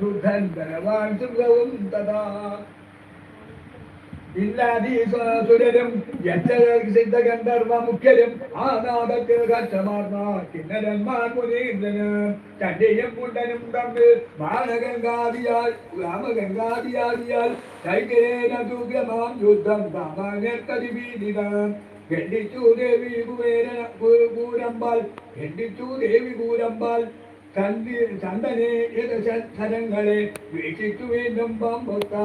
ശുദ്ധൻ ബലവാൻ സുഖവും തഥാ. ഇല്ലാതീസുരരും സിദ്ധഗന്ധർവ മുഖ്യരും ആനാദത്തിൽ കഷ്ടമാർന്ന കിന്നരന്മാർ മുനീന്ദ്രന്. ചണ്ടിയും കുണ്ടനും തമ്മിൽ ബാണഗംഗാദിയാൽ രാമഗംഗാദിയാദിയാൽ ചൈകരേന ദുഗ്രമാം യുദ്ധം സാമാന്യർക്കതിഭീതിതം ഖണ്ഡിച്ചു ദേവി കുബേരന കൂരമ്പാൽ ഖണ്ഡിച്ചു ദേവി കൂരമ്പാൽ കന്തി ചന്ദനെ ശരങ്ങളെ വീക്ഷിച്ചു വീണ്ടും പമ്പൊത്ത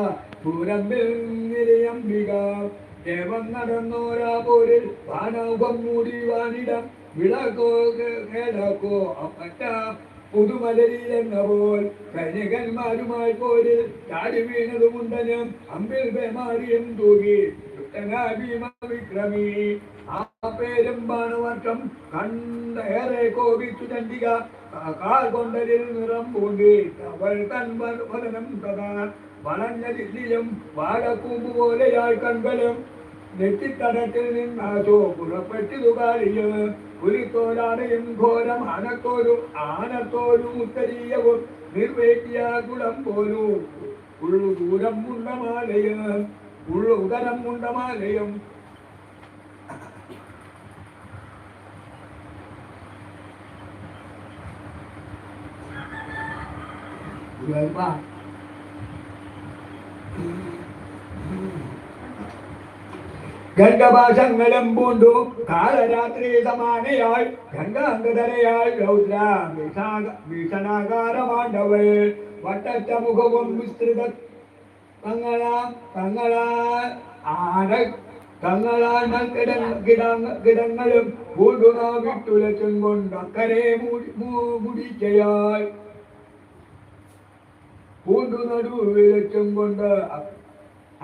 പൂരമ്പിൽ നിരയംബിക ഏവം നടന്നോരാ പോരിൽ വാനൗകം മൂടി വാനിടം വിളക്കോ കേടക്കോ അപ്പറ്റ പുതുമലരിയിലെന്ന പോൽ സൈനികന്മാരുമായി പോരിൽ ചാടി വീണതുമുണ്ടനും അമ്പിൽ ബേമാരിയും തൂകി ഭീമ വിക്രമി. ആ പേരും ബാണവർഷം കണ്ടേറെ കോപിച്ചു ചണ്ഡിക. കാൽ കൊണ്ടലിൽ നിറം പൂണ്ടി. അവൾ തൻ വദനം തഥാ. വളഞ്ഞ ദില്ലിയും വാഴക്കൂമ്പ് പോലെയായി കൺകലും. നെറ്റിത്തടത്തിൽ നിന്നാശോ പുറപ്പെട്ടു കാളിയും പുലിത്തോലാടയും ഘോരം ആനത്തോരു ആനത്തോരു ഉത്തരീയവും നിർവേറ്റിയ കുളം പോലും ഉള്ളു ദൂരം മുണ്ടമാലയും ഉള്ളു ഉദരം മുണ്ടമാലയും Gurba. ഗംഗഭാഷങ്ങളും പൂണ്ടു. കാലരാത്രി സമാനയായി. ഗംഗാംഗതരയായി. രൗദ്ര ഭീഷണാകാരമാണ്ടവൾ വട്ടറ്റ മുഖവും വിസ്തൃത തങ്ങളാ തങ്ങള കിടങ്ങളും വിട്ടുലച്ചും കൊണ്ടക്കരെ കൊണ്ട്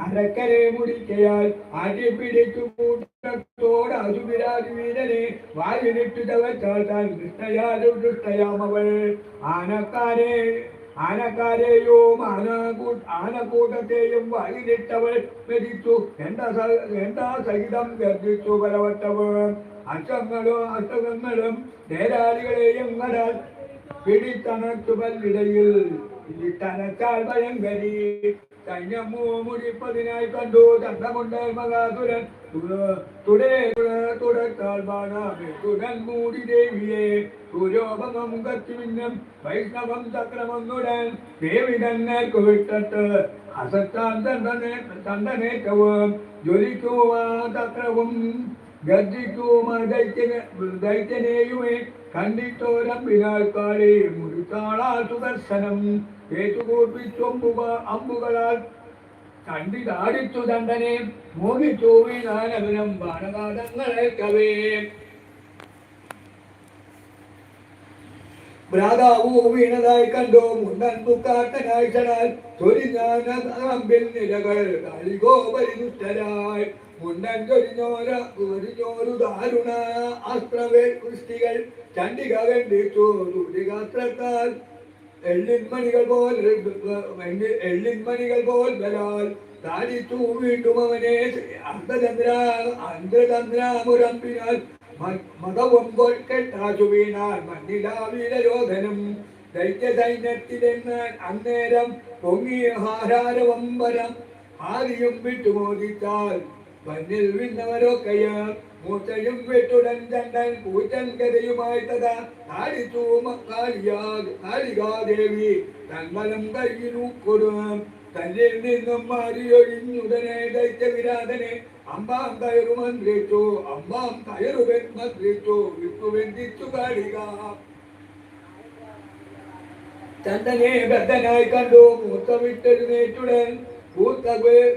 അരക്കരെ മുടിക്കയാൽ അടിപിടിച്ചു കൂട്ടത്തോട് അസുബിരാജ് വീരനെ. വായുനിട്ടു തവച്ചാൽ താൻ ദുഷ്ടയാലും ദുഷ്ടയാമവൾ ആനക്കാരെ ആനക്കാരെയോ ആനക്കൂ ആനക്കൂട്ടത്തെയും വായിലിട്ടവൾ മരിച്ചു എന്താ എന്താ സഹിതം ഗർജിച്ചു ബലവട്ടവൾ അശ്വങ്ങളും അസുഖങ്ങളും നേരാളികളെയും കടാൽ പിടിത്തണച്ചു പിടിത്തണച്ചാൽ ഭയങ്കരി കഴിഞ്ഞ മുടിപ്പതിനായി കണ്ടു ചന്തമുണ്ട് മകാതുരൻ തുടക്കാൽ തുടൻ മൂടി ദേവിയെ. സൂര്യോപമം കത്തിമിന്നം വൈഷ്ണവം ചക്രമൊന്നുടൻ. ദേവി തന്നെ കുവിട്ടിട്ട് അസത്താൻ തണ്ടനെ തണ്ടനേറ്റവും ജ്വലിക്കുവാ ചക്രവും ഗർജിക്കുമാ ദൈത്യനെ ദൈത്യനെയുമേ. കണ്ടിട്ടോരമ്പിനാൽ കാളി മുറിത്താളാൽ സുദർശനം. കണ്ടിതാടിച്ചു ദണ്ഡനെ മോഹിച്ചു വീണാനവനം ബാണകാതങ്ങളെ കവേ ഭ്രാതാവു വീണതായി കണ്ടോ മുണ്ടൻ തുക്കാട്ടനായി ചടാൽ ചൊരിഞ്ഞാനമ്പിൽ നിലകൾ കാളികോ പരിദുഷ്ടരായി മുണ്ടൻ ചണ്ഡിക കണ്ടിച്ചു തുടികാത്രത്താൽ എള്ളിൻമണികൾ പോൽ എള്ളിൻമണികൾ പോൽ ബലാൽ. താടിച്ചു വീണ്ടും അവനെ. അർദ്ധചന്ദ്ര അർദ്ധചന്ദ്രാമുരമ്പിനാൽ മതവും കെട്ടാശു വീണാൽ ദൈത്യ സൈന്യത്തിലെന്ന് അന്നേരം പൊങ്ങിയ ഹാരാരവംബരം ആദിയും വിട്ടുമോദിച്ചാൽ മഞ്ഞിൽ വിന്നവരൊക്കെയാ മൂർച്ചയും വെട്ടുടൻ ചണ്ടൻ പൂച്ചൻ കരയുമായി തഥാ താടിച്ചു കാളികാദേവി തങ്ങളും കയ്യിലു കൊടും തന്നിൽ നിന്നും മാറിയൊഴിഞ്ഞുടനെ ദൈത്യ വിരാതനെ അമ്പാം കയറു അമ്പാം കയറു മന്ത്രിച്ചു വിട്ടു വെന്തിച്ചു കാളിക. ചന്ദനെ ബദ്ധനായി കണ്ടു മൂത്ത പൂത്ത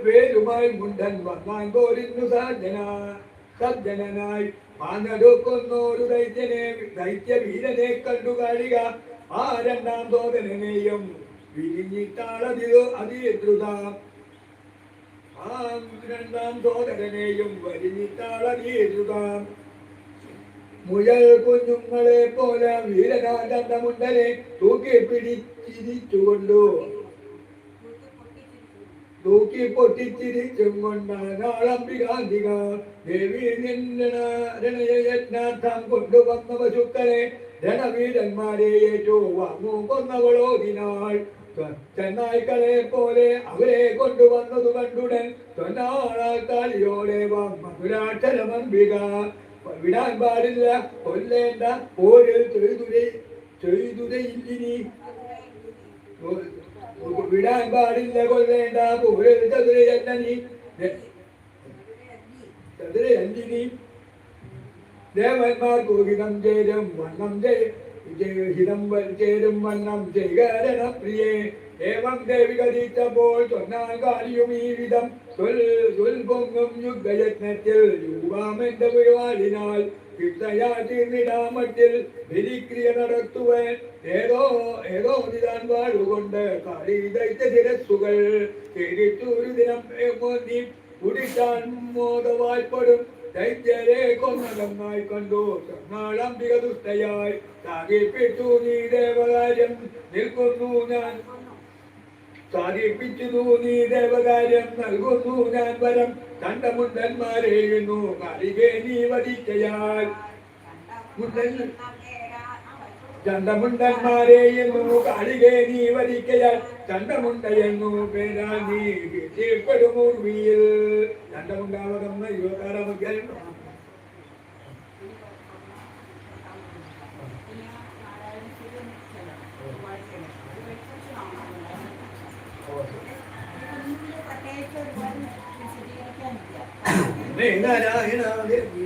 വേരുമായി മുണ്ടൻ വന്നാൻ കോരിന്നു സാജന സജ്ജനായി മാനടുക്കൊന്നോരു ദൈത്യനെ ദൈത്യവീരനെ കണ്ടു കഴിക. ആ രണ്ടാം തോതനെയും വിരിഞ്ഞിട്ടാളതിയോ അതിയതൃത ആ രണ്ടാം തോതനെയും വരിഞ്ഞിട്ടാളതിയതൃത മുയൽ കുഞ്ഞുങ്ങളെ പോലെ വീരനാദമുണ്ടനെ തൂക്കി പിടിച്ചിരിച്ചുകൊണ്ടു തൂക്കി പൊട്ടിച്ചിരിച്ചും കൊണ്ടാളംബികാന്തിക ദേവി നിന്നയജ്ഞാർത്ഥം കൊണ്ടുവന്ന പശുക്കളെ രണവീരന്മാരെ ഏറ്റു വാങ്ങു കൊന്നവളോ ദിനാൾ ചെന്നായ്ക്കളെ പോലെ അവരെ കൊണ്ടുവന്നതു കണ്ടുടൻ തൊന്നാളാത്താലിയോടെ മധുരാക്ഷരമംബിക വിടാൻ പാടില്ല കൊല്ലേണ്ട പോരിൽ ചെയ്തുരേ ചെയ്തുരയില്ലിനി വിടാൻ പാടില്ല കൊല്ലേണ്ട. പോരിൽ ചതുരയല്ല നീ ചതുരയല്ലിനി. ദേവന്മാർ ഗോഹിതം ചേരും വണ്ണം ഹിതം ചേരും വണ്ണം ചെയ്കരണ പ്രിയേ. ഏവം ദേവി കടിച്ചപ്പോൾ ചൊന്നാൽ കാലിയും ഈ വിധം. പൊങ്ങും യുദ്ധയത്നത്തിൽ യുവാമെന്റെ പരിപാടിനാൽ തീർന്നിടാമട്ടിൽ ബലിക്രിയ നടത്തുവാൻ ഏതോ ഏതോ നിതാൻ വാഴുകൊണ്ട് കാളി ദൈത്യ ശിരസ്സുകൾ തിരിച്ചു ഒരു ദിനം നീ കുടിക്കാൻ മോദവായ്പടും. ദൈത്യരെ ഞാൻ. ഞാൻ വരം. കണ്ടമുണ്ടന്മാരെയുന്നു കളികെ നീ വധിക്കയാൽ മുണ്ടൻ ചണ്ടമുണ്ടന്മാരെയെന്നു കാളികെ നീ വരിക്കയാൽ ചണ്ടമുണ്ടയെന്നു പേരാ നീ കീഴ്പ്പെടുമൂർവിയിൽ ചണ്ടമുണ്ടാവതെന്ന് ഇരുപത്താറാം അധ്യായം നാരായണ വീണ്ടും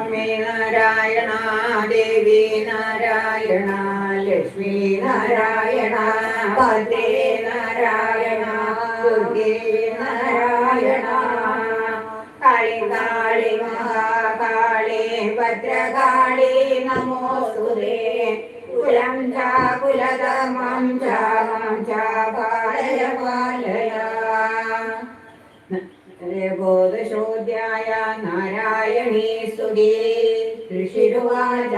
അമ്മേ നാരായണ ദേവി നാരായണ ലക്ഷ്മി നാരായണ ഭദ്രേ നാരായണ. ദുർഗേ നാരായണ കാളി കാളി മഹാകാളി ഭദ്രകാളി നമോസ്തുതേ കുലം ച കുലധർമ്മം ചാ മാം ചാ പാലയ പാലയ. गोदशोऽध्याय नारायणी स्तुति ऋषिरुवाच।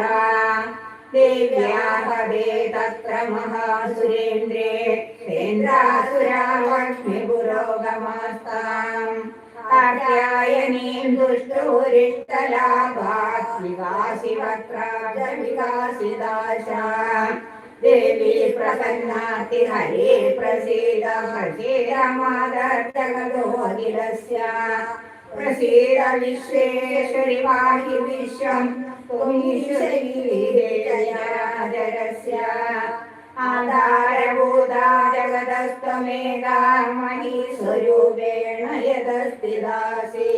देव्याः वेदक्रमः सुरेन्द्रे सेन्द्रासुरावक्ष्मिपुरोगमास्ताम् कात्यायनीं दुष्टुरिष्टलाभात् शिवा शिवक्राजविकासिदाशा देवी प्रसन्नाति हरे प्रसीद प्रसीद मादर्जगदोगिलस्य प्रसीद विश्वेश्वरि वाहि विश्वं पुण्यश्रीजयजरस्य आधारभूता जगदस्त्वमेघामयी स्वरूपेण यदस्ति दासी।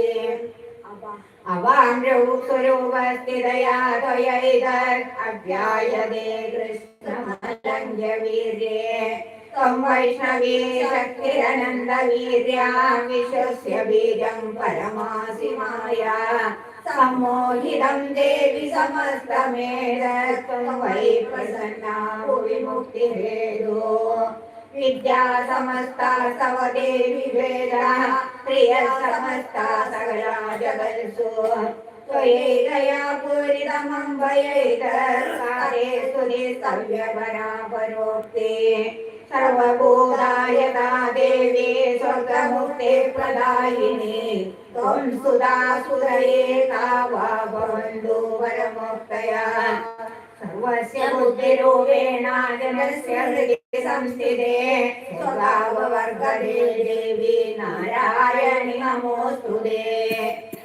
अवाम्रौ स्वरूपस्थितयादयैदर् अव्यायदे कृष्णमलङ्घ्यवीर्ये त्वं वैष्णवी शक्तिरनन्दवीर्या, विश्वस्य बीजं परमासि माया। सम्मोहितं देवि समस्तमेव वै प्रसन्ना भुवि विद्या समस्ता तव देवि वेदा प्रिय समस्ता सकला जगत्सु सर्वभूतायता देवी स्वर्गमुक्ते प्रदायिनी. त्वं सुधा का वा भवन्तु वरमुक्तया. सर्वस्य बुद्धिरूपेण जनस्य हृदि സംസ്ഥിതേ സ്വഭാവവർഗേ ദേവി നാരായണി നമോസ്തുതേ.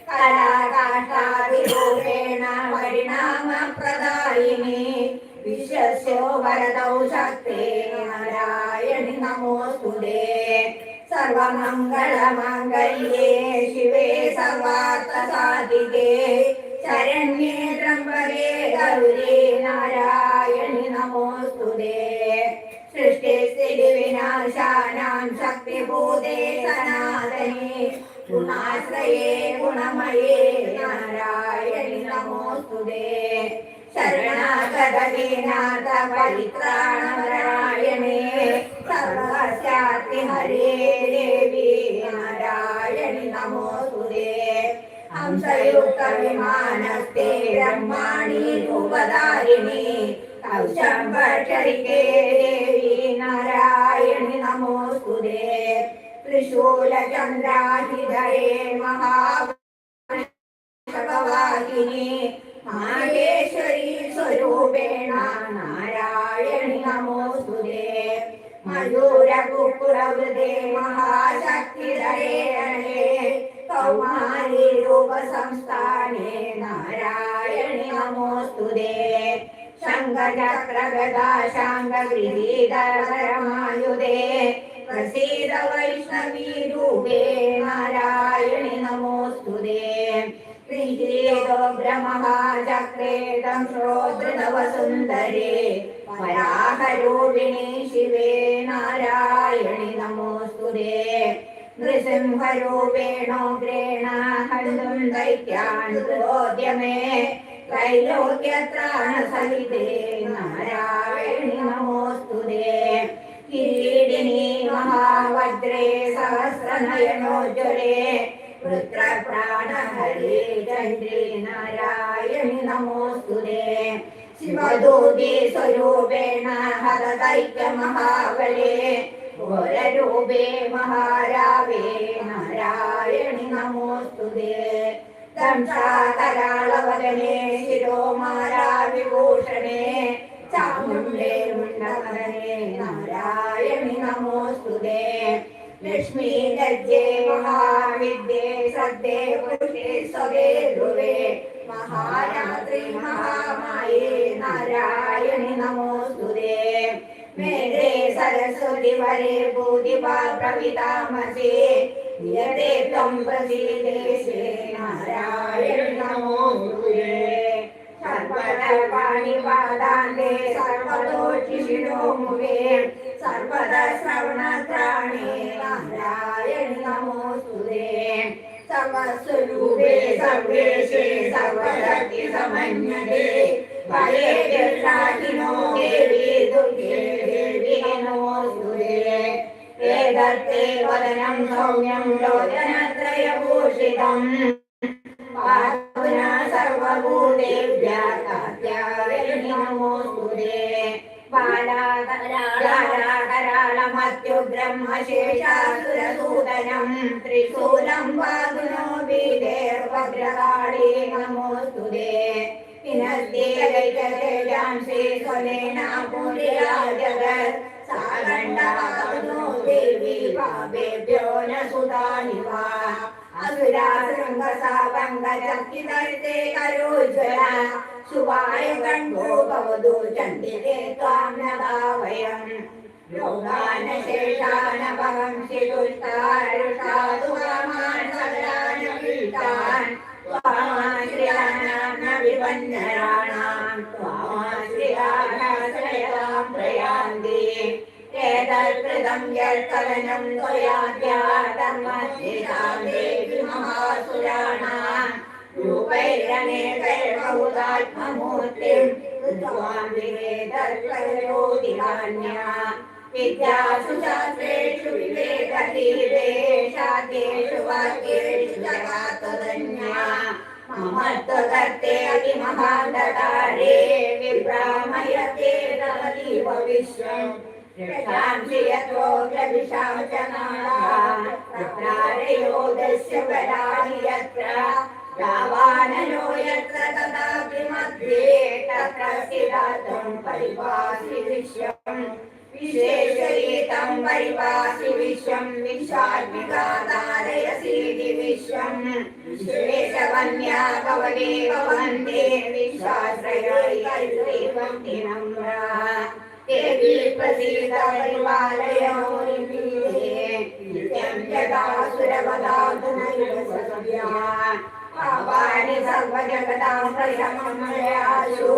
കലാകാഷ്ടാഭിരൂപേണ പരിണാമപ്രദായിനി. വിശ്വസ്യോ വരദൗ ശക്തേ നാരായണി നമോസ്തുതേ. സർവമംഗളമംഗല്യേ ശിവേ സർവാർത്ഥസാധികേ. ശരണ്യേ ത്രംബകേ ഗൗരേ നാരായണി നമോസ്തുതേ. സൃഷ്ടിസ്ഥിതി വിനാശാനാം ശക്തിഭൂതേ സനാതനേ. ഗുണാശ്രയേ ഗുണമയേ നാരായണി നമോസ്തുതേ ശരണാഗതീനാഥ പരിത്രാണനാരായണേ സർവസ്യാത്തി ഹരേ ദേവി നാരായണി നമോസ്തുതേ ഹംസയുക്ത വിമാനസ്തേ ബ്രഹ്മാണി രൂപധാരിണി. കൗശംഭരിക്കേ ദേവി നാരായണി നമോസ്തുതേ ത്രിശൂലചന്ദ്രാഹിധരേ മഹാ ഭഗവാഹിനി മാഹേശ്വരി സ്വരൂപേണ നാരായണി നമോസ്തുതേ മയൂരകുക്കുലവൃതേ മഹാശക്തിധരേ കൗമാരി രൂപസംസ്ഥാനേ നാരായണി നമോസ്തുതേ. ശങ്കചക്രഗദാശാങ്കഗൃഹീധരമായുധേ പ്രസീത വൈഷ്ണവീ രൂപേ നാരായണി നമോസ്തുതേ. ശ്രീഗിരീടോ ബ്രഹ്മചക്രേദം ശ്രോതൃനവസുന്ദരേ വരാഹരൂപിണി ശിവേ നാരായണി നമോസ്തുതേ. നൃസിംഹരൂപേണോഗ്രേണ ഹണ്ടും ദൈത്യാൻ ക്രോധ്യമേ ത്രൈലോക്യത്രാണസഹിതേ നാരായണി നമോസ്തുതേ. കിരീടിനി മഹാവജ്രേ സഹസ്രനയനോജ്വലേ. വൃത്രപ്രാണഹരേ ചന്ദ്രേ നാരായണി നമോസ്തുതേ. ശിവദൂതി സ്വരൂപേണ ഹരദൈക്യ മഹാബലേ ഘോരരൂപേ മഹാരാവേ നാരായണി നമോസ്തുതേ. ദംശാകരാളവദനേ ശിരോമാരാവിഭൂഷണേ ചാമുണ്ടേ മുണ്ടമദനേ നാരായണി നമോസ്തുതേ. ലക്ഷ്മീ ഗജ്ജേ മഹാവിദ്യേ സദ്യേ പുരുഷേ സ്വദേ ധ്രുവേ. മഹാരാത്രി മഹാമായേ നാരായണി നമോസ്തുതേ. మేధే సరస్వతి వరే భూదిపా ప్రవితామసే నియతే తం ప్రతిదేశే నారాయణ నమో గురే సర్వదర్పాణి పాదాందే సర్వదోషిణోముఖే సర్వద శ్రవణత్రాణే నారాయణ నమోస్తుదే సర్వస్వరూపే సర్వేశే సర్వశక్తి సమన్యతే വേദത്തെ വദനം സൗമ്യം ലോചനത്രയഭൂഷിതം സർവഭൂതേഭ്യ നമോസ്തുതേ ബാലാകരാളമത്യുബ്രഹ്മശേഷാസുരസൂദനം ത്രിശൂലം പാതുനോ വീതേർഭദ്രകാളീ നമോസ്തുതേ. പിനസ്തേജാംസേ സ്വലേനാപൂരിരാജഗത് സാഗണ്ഡാകുനോ ദേവി പാപേഭ്യോ ന സുതാനിവ അസുരാസംഗസാവംഗചക്കിതർത്തെ കരോജ്വല ശുഭായ കണ്ഠോ ഭവതു ചണ്ഡിതേ ത്വാം നദാവയം യോഗാനശേഷാനഭവം ശിരുഷ്ടാരുഷാതുകാമാൻ സകലാന പീഠാൻ त्वामाश्रियाणान्नविबन्धराणाम् त्वामाश्रियाणाश्रयाम् प्रयान्ति ते तत्कृतम् यत्कलनम् त्वयाद्यातर्मश्रितां देवि महासुराणाम् रूपैरनेकैर्बहुदात्ममूर्तिम् विद्वान् विवेदर्कयोधिकान्या विद्यासु शास्त्रेषु वाक्येषु जगातदन्या ममत्वकर्ते अतिमहान्तकारे विभ्रामयते नवदीव विश्वम् रक्षांशियतो च नारायोदस्य पराहि यत्र रावानयो यत्र तदापि मध्ये तत्र स्थिरातं परिपासि दृश्यम् विशेषरीतं परिपासि विश्वं विक्षात्मिकातारयसीति विश्वं श्वेतवन्या भवदेव वंदे विश्वाश्रयैवं दिनम्राः देवी प्रसीदपरिवालयोरिभिः नित्यं जगासुरवदातुनैव सर्वजगदां प्रयमयासु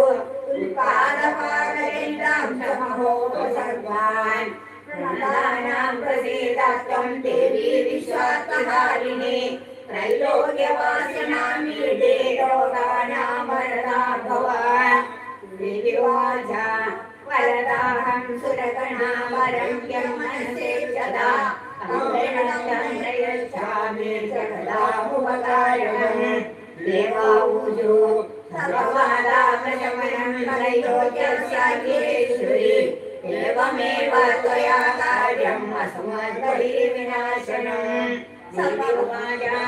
ప్రసీదాం దేవీ విశ్వాత్మహారిణి త్రైలోక్యవాసనామి దేరోగానామరదా భవ వివాజా వరదాహం సురగణా వరంగ్యం మనసే సదా దేవాఊజో वरदाहं सुरगणा वरं यं मनसे सदा चन्द्रयच्छामि जगदामुपकारणम् देवाऊजु सर्वबाधाप्रशमनं त्रैलोक्यस्याखिलेश्वरि एवमेव त्वया कार्यम् असमद्वैविनाशनम् सर्वमाया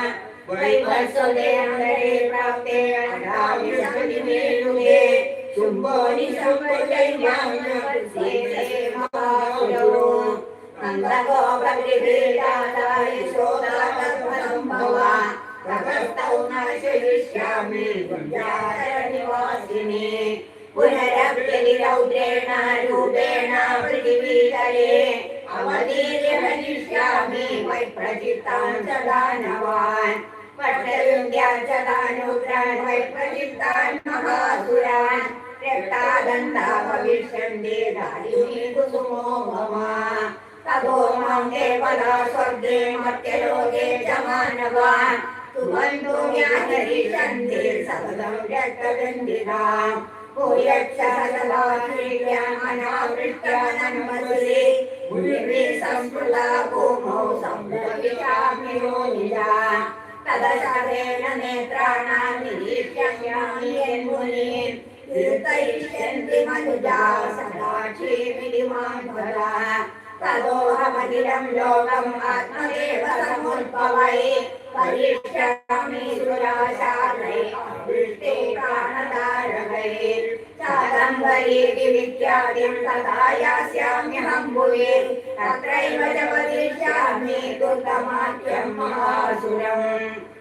वैवस्वदेवरे प्राप्ते अडामि समिमेयुगे शुम्भोनि सम्पजैवान्यसेते महापुरौ नन्दगोपगृहीराधा यशोदातत्त्वसम्भवा प्रभस्तौ नाशयिष्यामि निवासिनि पुनरप्यतिरौद्रेण रूपेण पृथिवीतले अवतीर्य हनिष्यामि वै प्रचित्तान् च दानवान् पट्टविन्द्या च दानुग्रान् वै प्रचित्तान् महासुरान्. रक्तादन्ता भविष्यन्ति दारिणी कुसुमो मम. ततो मां देवता स्वर्गे मर्त्यलोके च मानवान्. ವಂದೋಮ್ಯಾಗರಿ ಚಂದೆ ಸದಂ ವ್ಯಕ್ತವೆಂದಿರಾ ಮನಾವೃತ್ತನನ್ಮಸುರಿ ಮುನಿವೇ ಸಂಸ್ಕೃತ ಭೂಮೌ ಸಂಭವಿಷಾಮಿರೋ ನಿಜ ತದಶರೇಣ ನೇತ್ರಾಣ ನಿರೀಕ್ಷಮ್ಯಾಮಿ ಮುನಿ ತೀರ್ಥೈಷ್ಯಂತಿ ಮನುಜಾ ಸದಾಕ್ಷಿ ವಿಧಿಮಾನ್ ಭರ तदोऽहमखिलं लोकम् आत्मदेव समुद्भवै परिष्यामि सुराशालै आवृष्टे प्राणतारकै चादम्बरीति विख्यातिं तथा यास्याम्यहं भुवि तत्रैव च वदिष्यामि दुर्गमाख्यं महासुरम्।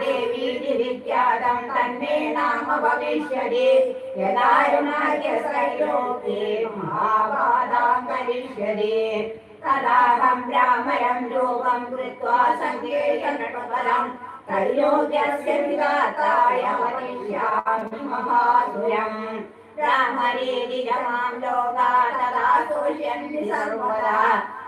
ദേവീതിരിത്യാദം തന്നെ നാമഭവിഷ്യതി യഥാരുണാര്യസൈലോകേ മഹാപാദാന്തരിഷ്യതി തദാഹം ബ്രാഹ്മരം രൂപം കൃത്വാ സങ്കേതപരം ത്രൈലോക്യസ്യ വികാതായ മനുഷ്യാമി മഹാസുരം. രാമരീതി ജമാം ലോകാ തദാ സൂഷ്യന്തി സർവദാ.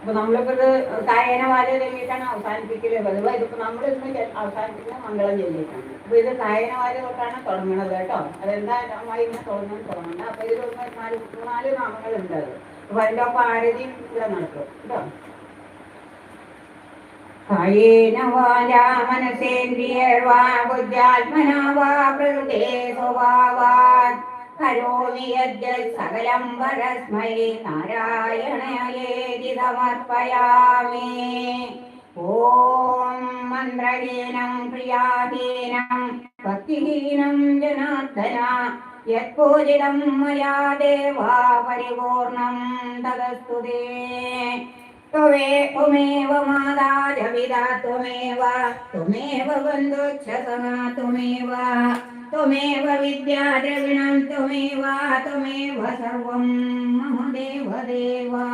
അപ്പൊ നമ്മളിപ്പോ ഇത് കായനവാല ചൊല്ലിയിട്ടാണ് അവസാനിപ്പിക്കൽ പതിവ് ഇതിപ്പോ നമ്മൾ ഇന്ന് അവസാനിപ്പിക്കുന്ന മംഗളം ചൊല്ലിയിട്ടാണ്. അപ്പൊ ഇത് കായനവാല തൊട്ടാണ് തുടങ്ങണത് കേട്ടോ. അതെന്താ അമ്മായി ഇങ്ങനെ തുടങ്ങാൻ തുടങ്ങുന്നത് അപ്പൊ ഇതിൽ നാല് നാല് നാമങ്ങളുണ്ട് അത്. അപ്പൊ അതിന്റെ ഒപ്പം ആരതിയും ഇവിടെ നടക്കും കേട്ടോ. കായേന വാ മനസേന്ദ്രിയർവാ ബുദ്ധ്യാത്മനാ വാ പ്രകൃതേ സ്വഭാവാത് കരോമി യദ്യത് സകലം പരസ്മൈ നാരായണയേതി സമർപ്പയാമി ഓം മന്ത്രഹീനം പ്രിയാഹീനം ഭക്തിഹീനം ജനാർദ്ദന യത്പൂജിതം മയാ ദേവാ പരിപൂർണം തദസ്തുതേ त्वमे त्वमेव माता च पिता त्वमेव त्वमेव बन्धुश्च सखा त्वमेव त्वमेव विद्या द्रविणं त्वमेव त्वमेव सर्वं मम देवदेवा।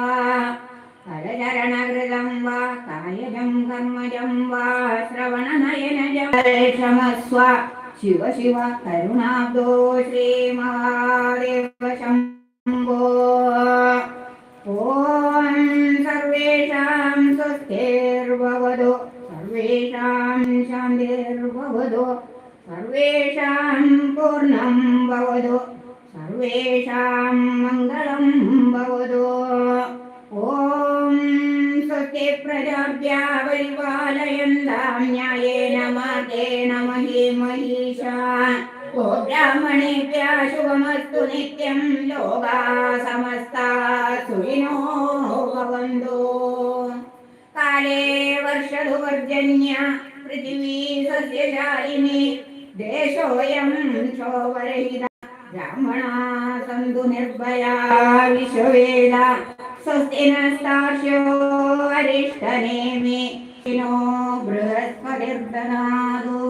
करचरणकृतं वा कायजं कर्मजं वा, श्रवणनयनजं क्षमस्व, शिव शिव करुणाब्दो श्रीमहादेव शम्भो ॐ सर्वेषां स्वस्तिर्भवतु, सर्वेषां शान्तिर्भवतु। സർവേഷാം പൂർണം ഭവതു. സർവേഷാം മംഗളം ഭവതു. ഓം സ്വസ്തി പ്രജാഭ്യാ പരിപാലയന്താം ന്യായേന മാർഗേണ മഹി മഹീഷാൻ ഓ ബ്രാഹ്മണേഭ്യ ശുഭമസ്തു നിത്യം ലോകാ സമസ്താ സുഖിനോ ഭവന്തു. കാലേ വർഷതു വർജന്യ പൃഥിവീ ब्राह्मणा ദേശോയം निर्भया ബ്രാഹ്മണാ സന്തു നിർഭയാ വിശ്വവേദ സ്വസ്തി നസ്താർഷ്യോ അരിഷ്ടനേമി ിനോ ബൃഹസ്പതിർദനാദോ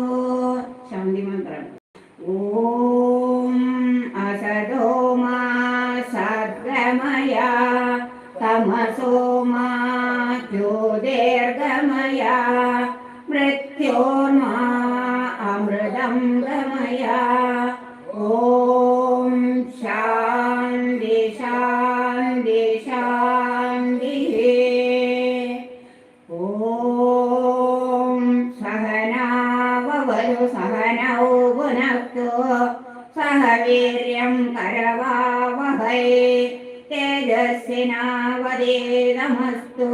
ശാന്തി മന്ത്രം ഓം അസതോ മാ സദ്ഗമയ वीर्यम् करवावहै वहै नमस्तु।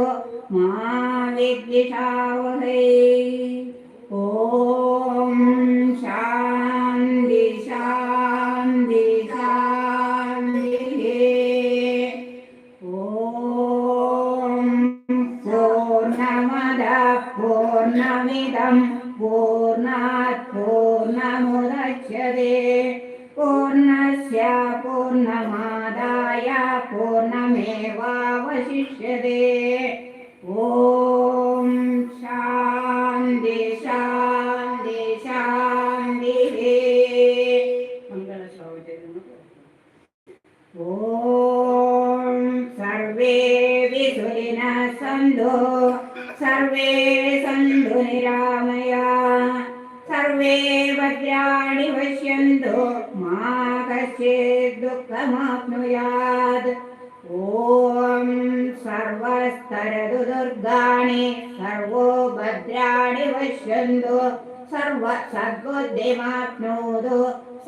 मा विद्विषावहै। ओ सर्वे सन्धुनिरामया सर्वे भद्राणि पश्यन्तु, मा कश्चित् दुःखमाप्नुयात्। ॐ सर्वस्तरदु दुर्गाणि सर्वो भद्राणि पश्यन्तु, सर्व सद्बुद्धिमाप्नोतु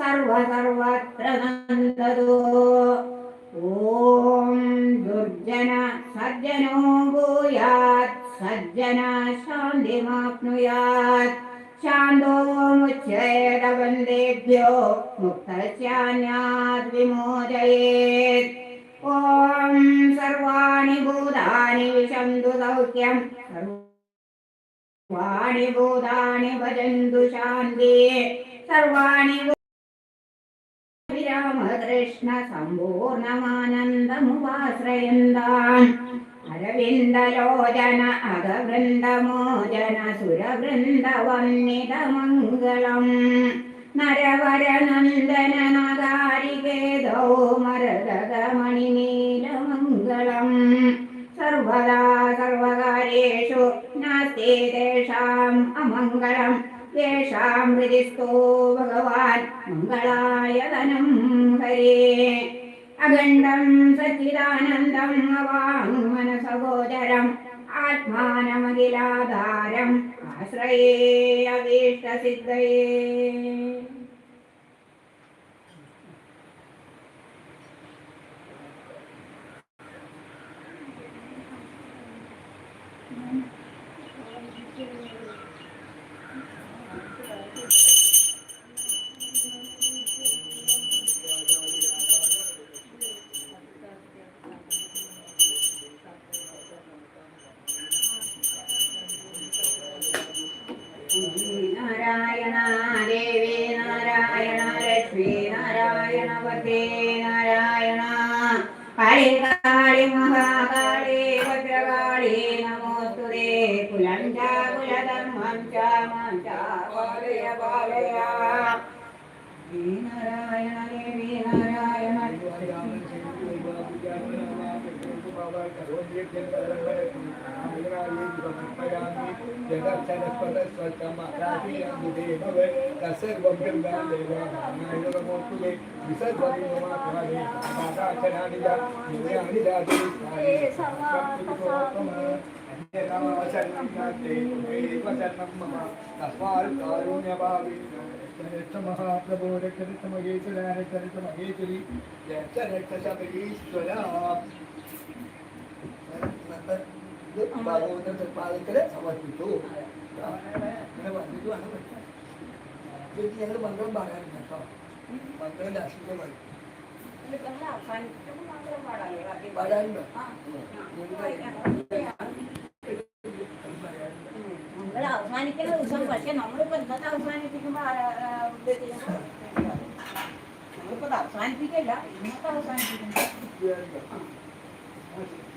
सर्व सर्वत्र नन्दतु। ఓం దుర్జన సజ్జనో భూయాత్ సజ్జన శాంతిమాప్నుయాత్ చాందోముచ్చేదవందేభ్యో ముక్తస్యాన్యాద్ విమోచయేత్ ఓం సర్వాణి భూతాని విశందు సౌఖ్యం సర్వాణి భూతాని భజందు శాంతి సర్వాణి രാമകൃഷ്ണ സമ്പൂർണമാനന്ദമുപാശ്രയന്താൻ അരവിന്ദലോചന അകവൃന്ദമോചന സുരവൃന്ദവന്നിതമംഗളം. നരവരനന്ദന നഗാരികേതോ മരതകമണിനീലമംഗളം സർവദാ സർവകാര്യേഷു നാസ്തി തേഷാം അമംഗളം. യേഷാം ഹൃദിസ്ഥോ ഭഗവാൻ മംഗളായ ധനം ഹരേ. അഖണ്ഡം സച്ചിദാനന്ദം അവാങ്മനസഗോചരം ആത്മാനമഖിലാധാരം ആശ്രയേ അഭീഷ്ടസിദ്ധയേ जगत्सरस्वतमकादिदेहवे तस्सर्वम्बिर्गादेवानायनमोऽस्तुमे विसर्वरिममाकारे पादाचराणिजा निजानिजाति सप्तविधोत्तम महाप्रभो रक्षरितमगेश्वरा रक्षरितमगेश्वरी रक्ष रक्षशबरीश्वरा ഇത് ഭഗവന്റെ തൃപ്പാദത്തിൽ സമർപ്പിച്ചു. ഇങ്ങനെ വന്നിട്ട് വേണം പഠിക്കാൻ വീട്ടിൽ ഞങ്ങൾ മന്ത്രം പറയാറുണ്ട് കേട്ടോ. മന്ത്രം രാഷ്ട്രീയ ബാക്കി പാടാറുണ്ടോ? അവസാനിക്കുന്ന ദിവസം പക്ഷെ നമ്മളിപ്പോ ഇന്നത്തെ അവസാനിപ്പിക്കുമ്പോ നമ്മളിപ്പോ അവസാനിപ്പിക്കല്ല ഇന്നത്തെ അവസാനിപ്പിക്കുമ്പോ.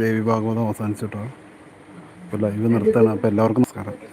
ദേവി ഭാഗവതം അവസാനിച്ചിട്ടാണ് ഇപ്പോൾ ലൈവ് നിർത്തണം. അപ്പോൾ എല്ലാവർക്കും നമസ്കാരം.